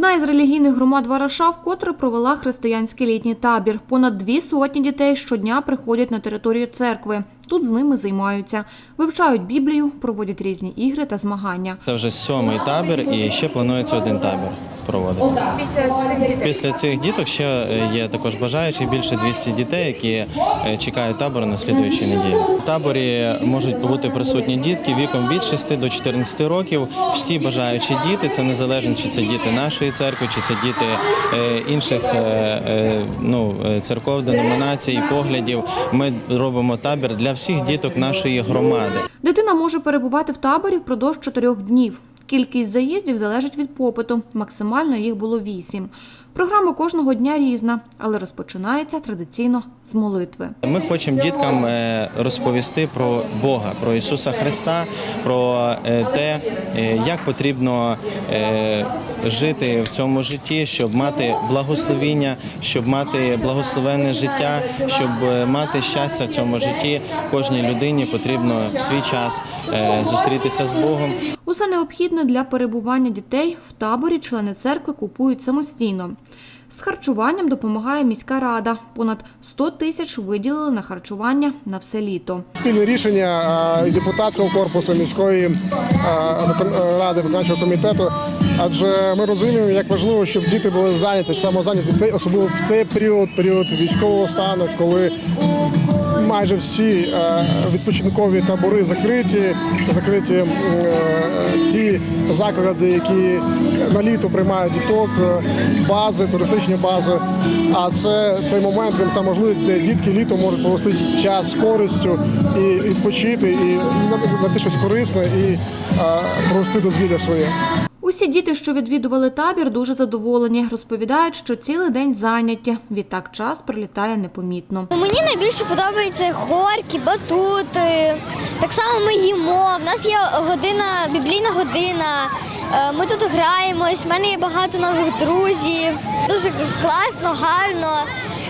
Одна із релігійних громад Вараша вкотре провела християнський літній табір. Понад дві сотні дітей щодня приходять на територію церкви. Тут з ними займаються, вивчають Біблію, проводять різні ігри та змагання. Це вже сьомий табір і ще планується один табір проводити. Після цих діток ще е, є також бажаючі більше 200 дітей, які е, чекають табору на слідуючій неділі. В таборі можуть бути присутні дітки віком від 6 до 14 років. Всі бажаючі діти, це незалежно чи це діти нашої церкви, чи це діти е, інших ну, церков, деномінацій, поглядів. Ми робимо табір для всіх діток нашої громади. Дитина може перебувати в таборі впродовж чотирьох днів. Кількість заїздів залежить від попиту. Максимально їх було вісім. Програма кожного дня різна, але розпочинається традиційно з молитви. Ми хочемо діткам е, розповісти про Бога, про Ісуса Христа, про е, те, е, як потрібно жити в цьому житті, щоб мати благословіння, щоб мати благословенне життя, щоб мати щастя в цьому житті. Кожній людині потрібно в свій час зустрітися з Богом. Усе необхідне для перебування дітей в таборі члени церкви купують самостійно. З харчуванням допомагає міська рада. Понад 100 тисяч виділили на харчування на все літо. Спільне рішення депутатського корпусу міської е, ради виконавчого комітету, адже ми розуміємо, як важливо, щоб діти були зайняті, самозайняті особливо в цей період, період військового стану, коли майже всі е, відпочинкові табори закриті, закриті е, ті заклади, які на літо приймають діток, е, бази, туристичні бази. А це той момент, та можливість, де дітки літо можуть провести час з користю і відпочити, і знайти щось корисне і провести дозвілля своє. Усі діти, що відвідували табір, дуже задоволені. Розповідають, що цілий день зайняті. Відтак час прилітає непомітно. Мені найбільше подобаються горки, батути. Так само ми їмо. В нас є година, біблійна година. Е, Ми тут граємось. В мене є багато нових друзів. Дуже класно, гарно.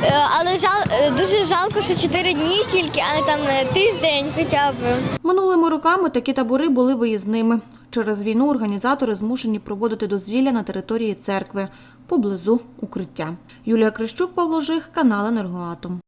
Е, Але жал, е, дуже жалко, що 4 дні тільки, а не там тиждень хоча б. Минулими роками такі табори були виїзними. Через війну організатори змушені проводити дозвілля на території церкви поблизу укриття. Юлія Крищук, Павло Жих, канал Енергоатом.